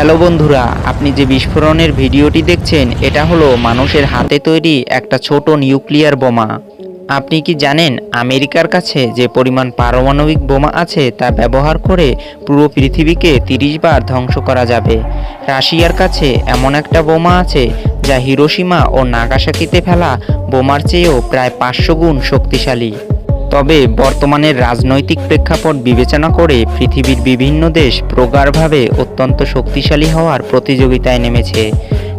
Hello বন্ধুরা, আপনি যে বিস্ফোরণের ভিডিওটি দেখছেন, এটা হলো মানুষের হাতে তৈরি একটা ছোট নিউক্লিয়ার বোমা। আপনি কি জানেন আমেরিকার কাছে যে পরিমাণ পারমাণবিক বোমা আছে তা ব্যবহার করে পুরো পৃথিবীকে তিরিশ বার ধ্বংস করা যাবে? রাশিয়ার কাছে এমন একটা বোমা আছে যা হিরোসীমা ও নাগাসাকিতে ফেলা বোমার চেয়েও প্রায় পাঁচশো গুণ শক্তিশালী। তবে বর্তমানের রাজনৈতিক প্রেক্ষাপট বিবেচনা করে পৃথিবীর বিভিন্ন দেশ প্রগাঢ়ভাবে অত্যন্ত শক্তিশালী হওয়ার প্রতিযোগিতায় নেমেছে।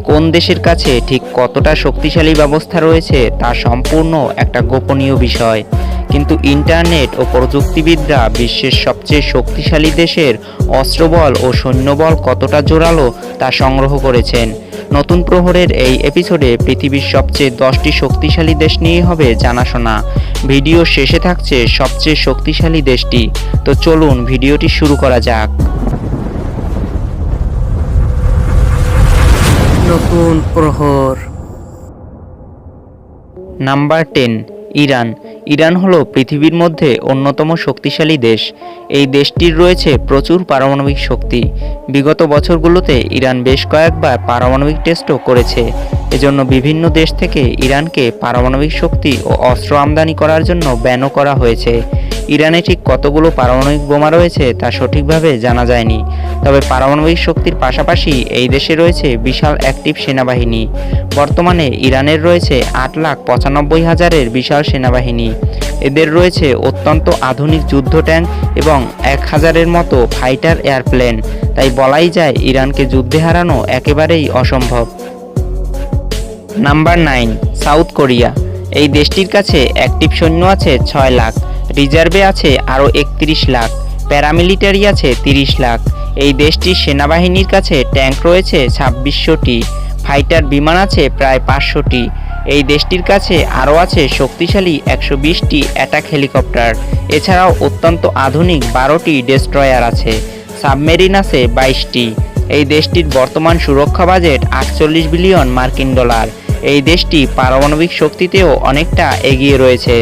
কোন দেশের কাছে ঠিক কতটা শক্তিশালী ব্যবস্থা রয়েছে তা সম্পূর্ণ একটা গোপনীয় বিষয়। কিন্তু ইন্টারনেট ও প্রযুক্তিবিদরা বিশ্বের সবচেয়ে শক্তিশালী দেশের অস্ত্রবল ও সৈন্যবল কতটা জোরালো তা সংগ্রহ করেছেন। নতুন প্রহরের এই এপিসোডে পৃথিবীর সবচেয়ে দশটি শক্তিশালী দেশ নিয়ে হবে জানাশোনা। ভিডিও শেষে থাকছে সবচেয়ে শক্তিশালী দেশটি। তো চলুন ভিডিওটি শুরু করা যাক। নতুন প্রহর। Number ten Iran. ইরান হলো পৃথিবীর মধ্যে অন্যতম শক্তিশালী দেশ। এই দেশটির রয়েছে প্রচুর পারমাণবিক শক্তি। বিগত বছরগুলোতে ইরান বেশ কয়েকবার পারমাণবিক টেস্টও করেছে। এজন্য বিভিন্ন দেশ থেকে ইরানকে পারমাণবিক শক্তি ও অস্ত্র আমদানি করার জন্য ব্যানও করা হয়েছে। ইরানে ঠিক কতগুলো পারমাণবিক বোমা রয়েছে তা সঠিকভাবে জানা যায়নি। তবে পারমাণবিক শক্তির পাশাপাশি এই দেশে রয়েছে বিশাল অ্যাক্টিভ সেনাবাহিনী। বর্তমানে ইরানের রয়েছে আট লাখ পঁচানব্বই হাজারের বিশাল সেনাবাহিনী। এদের রয়েছে অত্যন্ত আধুনিক যুদ্ধ ট্যাঙ্ক এবং এক হাজারের মতো ফাইটার এয়ারপ্লেন। তাই বলাই যায় ইরানকে যুদ্ধে হারানো একেবারেই অসম্ভব। Number nine, South Korea. এই দেশটির কাছে অ্যাক্টিভ সৈন্য আছে ছয় লাখ, রিজার্ভে আছে আরও একত্রিশ লাখ, প্যারামিলিটারি আছে তিরিশ লাখ। এই দেশটির সেনাবাহিনীর কাছে ট্যাঙ্ক রয়েছে ছাব্বিশশোটি, ফাইটার বিমান আছে প্রায় পাঁচশোটি। এই দেশটির কাছে আরও আছে শক্তিশালী একশো বিশটি অ্যাটাক হেলিকপ্টার। এছাড়াও অত্যন্ত আধুনিক বারোটি ডেস্ট্রয়ার আছে, সাবমেরিন আছে বাইশটি। এই দেশটির বর্তমান সুরক্ষা বাজেট আটচল্লিশ বিলিয়ন মার্কিন ডলার। এই দেশটি পারমাণবিক শক্তিতেও অনেকটা এগিয়ে রয়েছে।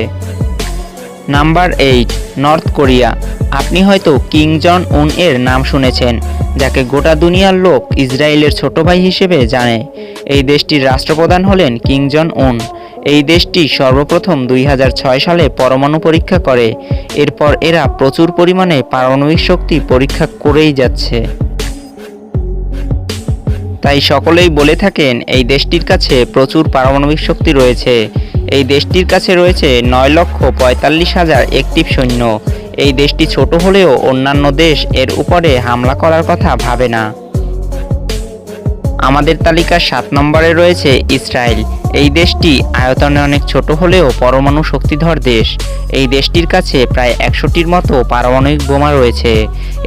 Number eight, North Korea. আপনি হয়তো কিং জন উন এর নাম শুনেছেন, যাকে গোটা দুনিয়ার লোক ইসরায়েলের ছোট ভাই হিসেবে জানে। এই দেশটির রাষ্ট্রপ্রধান হলেন কিং জন উন। এই দেশটি সর্বপ্রথম দুই হাজার ছয় সালে পরমাণু পরীক্ষা করে। এরপর এরা প্রচুর পরিমাণে পারমাণবিক শক্তি পরীক্ষা করেই যাচ্ছে। তাই সকলেই বলে থাকেন, এই দেশটির কাছে প্রচুর পারমাণবিক শক্তি রয়েছে। এই দেশটির কাছে রয়েছে নয় লক্ষ পঁয়তাল্লিশ হাজার একটিভ সৈন্য। এই দেশটি ছোট হলেও অন্যান্য দেশ এর উপরে হামলা করার কথা ভাবে না। আমাদের তালিকার সাত নম্বরে রয়েছে ইসরায়েল। এই দেশটি আয়তনে অনেক ছোট হলেও পরমাণু শক্তিধর দেশ। এই দেশটির কাছে প্রায় একশোটির মতো পারমাণবিক বোমা রয়েছে।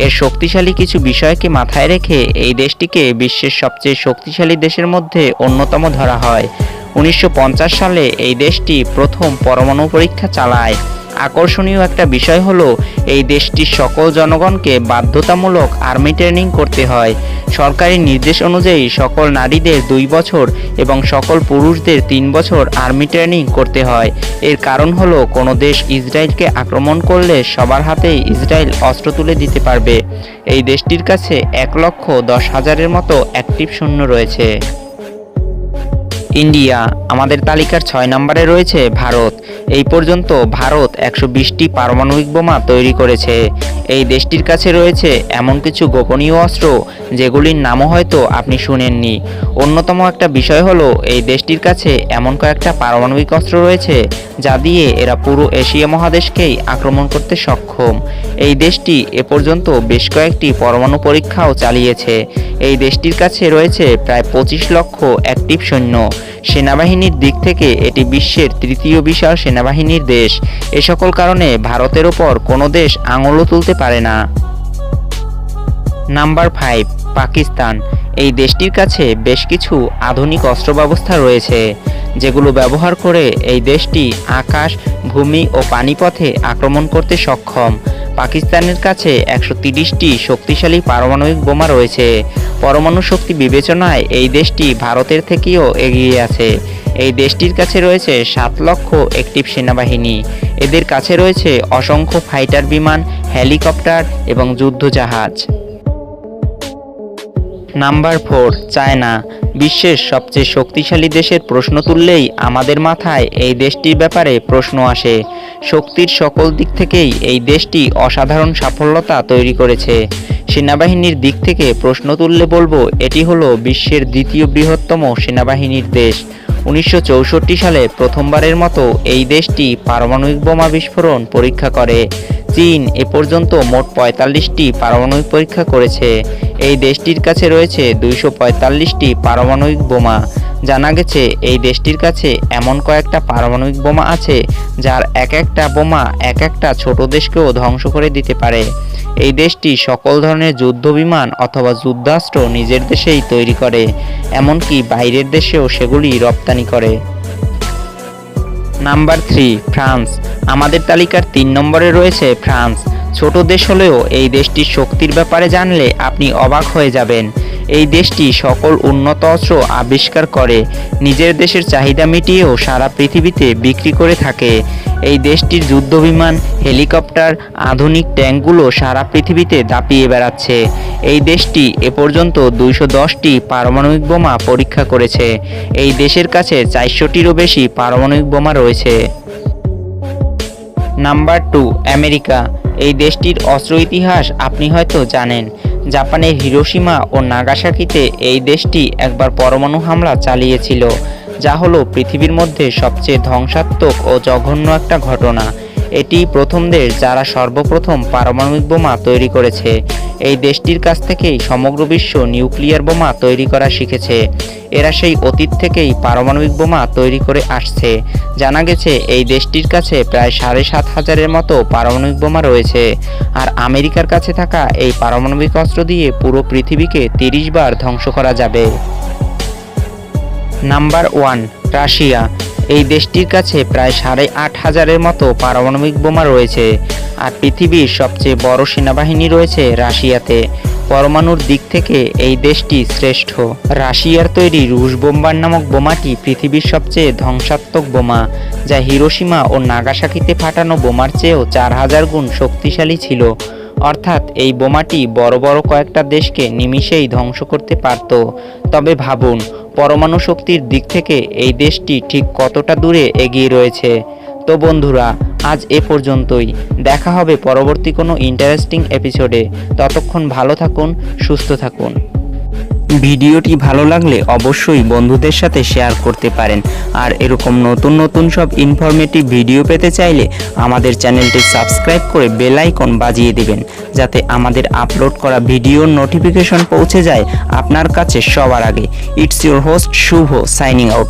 এর শক্তিশালী কিছু বিষয়কে মাথায় রেখে এই দেশটিকে বিশ্বের সবচেয়ে শক্তিশালী দেশের মধ্যে অন্যতম ধরা হয়। উনিশশো পঞ্চাশ সালে এই দেশটি প্রথম পরমাণু পরীক্ষা চালায়। আকর্ষণীয় একটা বিষয় হলো, এই দেশটির সকল জনগণকে বাধ্যতামূলক আর্মি ট্রেনিং করতে হয়। সরকারি নির্দেশ অনুযায়ী সকল নারীদের দুই বছর এবং সকল পুরুষদের তিন বছর আর্মি ট্রেনিং করতে হয়। এর কারণ হলো, কোনো দেশ ইসরায়েলকে আক্রমণ করলে সবার হাতেই ইসরায়েল অস্ত্র তুলে দিতে পারবে। এই দেশটির কাছে এক লক্ষ দশ হাজারের মতো অ্যাক্টিভ সৈন্য রয়েছে। ইন্ডিয়া। আমাদের তালিকার ছয় নম্বরে রয়েছে ভারত। এই পর্যন্ত ভারত একশো বিশটি পারমাণবিক বোমা তৈরি করেছে। এই দেশটির কাছে রয়েছে এমন কিছু গোপনীয় অস্ত্র, যেগুলির নামও হয়তো আপনি শুনেননি। অন্যতম একটা বিষয় হলো, এই দেশটির কাছে এমন কয়েকটা পারমাণবিক অস্ত্র রয়েছে, যা দিয়ে এরা পুরো এশিয়া মহাদেশকেই আক্রমণ করতে সক্ষম। এই দেশটি এ পর্যন্ত বেশ কয়েকটি পরমাণু পরীক্ষাও চালিয়েছে। এই দেশটির কাছে রয়েছে প্রায় পঁচিশ লক্ষ অ্যাক্টিভ সৈন্য। সেনাবাহিনীর দিক থেকে এটি বিশ্বের তৃতীয় বিশাল সেনাবাহিনীর দেশ। এ সকল কারণে ভারতের ওপর কোনো দেশ আঙুলও তুলতে পারে না। Number five, Pakistan. এই দেশটির কাছে বেশ কিছু আধুনিক অস্ত্র ব্যবস্থা রয়েছে, যেগুলো ব্যবহার করে এই দেশটি আকাশ, ভূমি ও পানিপথে আক্রমণ করতে সক্ষম। পাকিস্তানের কাছে একশো তিরিশটি শক্তিশালী পারমাণবিক বোমা রয়েছে। পরমাণু শক্তি বিবেচনায় এই দেশটি ভারতের থেকেও এগিয়ে আছে। এই দেশটির কাছে রয়েছে সাত লক্ষ একটিভ সেনাবাহিনী। এদের কাছে রয়েছে অসংখ্য ফাইটার বিমান, হেলিকপ্টার এবং যুদ্ধজাহাজ। নাম্বার ফোর, চায়না, বিশ্বের সবচেয়ে শক্তিশালী দেশের প্রশ্ন তুললেই আমাদের মাথায় এই দেশটির ব্যাপারে প্রশ্ন আসে। শক্তির সকল দিক থেকেই এই দেশটি অসাধারণ সাফল্যতা তৈরি করেছে। সেনাবাহিনীর দিক থেকে প্রশ্ন তুললে বলব, এটি হলো বিশ্বের দ্বিতীয় বৃহত্তম সেনাবাহিনীর দেশ। উনিশশো চৌষট্টি সালে প্রথমবারের মতো এই দেশটি পারমাণবিক বোমা বিস্ফোরণ পরীক্ষা করে। চীন এ পর্যন্ত মোট পঁয়তাল্লিশটি পারমাণবিক পরীক্ষা করেছে। এই দেশটির কাছে রয়েছে দুইশো পঁয়তাল্লিশটি পারমাণবিক বোমা। জানা গেছে, এই দেশটির কাছে এমন কয়েকটা পারমাণবিক বোমা আছে, যার এক একটা বোমা এক একটা ছোট দেশকেও ধ্বংস করে দিতে পারে। এই দেশটি সকল ধরনের যুদ্ধ বিমান অথবা যুদ্ধাস্ত্র নিজের দেশেই তৈরি করে, এমনকি বাইরের দেশেও সেগুলি রপ্তানি করে। Number three, France. আমাদের তালিকার তিন নম্বরে রয়েছে ফ্রান্স। ছোট দেশ হলেও এই দেশটির শক্তির ব্যাপারে জানলে আপনি অবাক হয়ে যাবেন। এই দেশটি সকল উন্নত অস্ত্র আবিষ্কার করে, নিজের দেশের চাহিদা মিটিয়েও সারা পৃথিবীতে বিক্রি করে থাকে। এই দেশটির যুদ্ধবিমান, হেলিকপ্টার, আধুনিক ট্যাঙ্কগুলো সারা পৃথিবীতে দাপিয়ে বেড়াচ্ছে। এই দেশটি এ পর্যন্ত দুইশো দশটি পারমাণবিক বোমা পরীক্ষা করেছে। এই দেশের কাছে চারশোটিরও বেশি পারমাণবিক বোমা রয়েছে। Number two, America. এই দেশটির অস্ত্র ইতিহাস আপনি হয়তো জানেন। জাপানের হিরোশিমা ও নাগাসাকিতে এই দেশটি একবার পরমাণু হামলা চালিয়েছিল, যা হলো পৃথিবীর মধ্যে সবচেয়ে ধ্বংসাত্মক ও জঘন্য একটা ঘটনা। এটি প্রথম দেশ যারা সর্বপ্রথম পারমাণবিক বোমা তৈরি করেছে। এই দেশটির কাছ থেকেই সমগ্র বিশ্ব নিউক্লিয়ার বোমা তৈরি করা শিখেছে। এরা সেই অতীত থেকেই পারমাণবিক বোমা তৈরি করে আসছে। জানা গেছে, এই দেশটির কাছে প্রায় সাড়ে সাত হাজারের মতো পারমাণবিক বোমা রয়েছে। আর আমেরিকার কাছে থাকা এই পারমাণবিক অস্ত্র দিয়ে পুরো পৃথিবীকে তিরিশ বার ধ্বংস করা যাবে। Number one, Russia. এই দেশটির কাছে প্রায় সাড়ে আট হাজারের মতো পারমাণবিক বোমা রয়েছে, আর পৃথিবীর সবচেয়ে বড় সেনাবাহিনী রয়েছে রাশিয়াতে। পরমাণুর দিক থেকে এই দেশটি শ্রেষ্ঠ। রাশিয়ার তৈরি রুশ বোম্বার নামক বোমাটি পৃথিবীর সবচেয়ে ধ্বংসাত্মক বোমা, যা হিরোশিমা ও নাগাসাকিতে ফাটানো বোমার চেয়েও চার হাজার গুণ শক্তিশালী ছিল। অর্থাৎ এই বোমাটি বড় বড় কয়েকটা দেশকে নিমিষেই ধ্বংস করতে পারত। তবে ভাবুন পরমাণু শক্তির দিক থেকে এই দেশটি ঠিক কতটা দূরে এগিয়ে রয়েছে? তো বন্ধুরা, আজ এ পর্যন্তই। দেখা হবে পরবর্তী কোনো ইন্টারেস্টিং এপিসোডে ততক্ষণ ভালো থাকুন, সুস্থ থাকুন। ভিডিওটি ভালো লাগলে অবশ্যই বন্ধুদের সাথে শেয়ার করতে পারেন। আর এরকম নতুন নতুন সব ইনফরমেটিভ ভিডিও পেতে চাইলে আমাদের চ্যানেলটি সাবস্ক্রাইব করে বেল আইকন বাজিয়ে দিবেন, যাতে আমাদের আপলোড করা ভিডিওর নোটিফিকেশন পৌঁছে যায় আপনার কাছে সবার আগে। It's your host Shubho signing out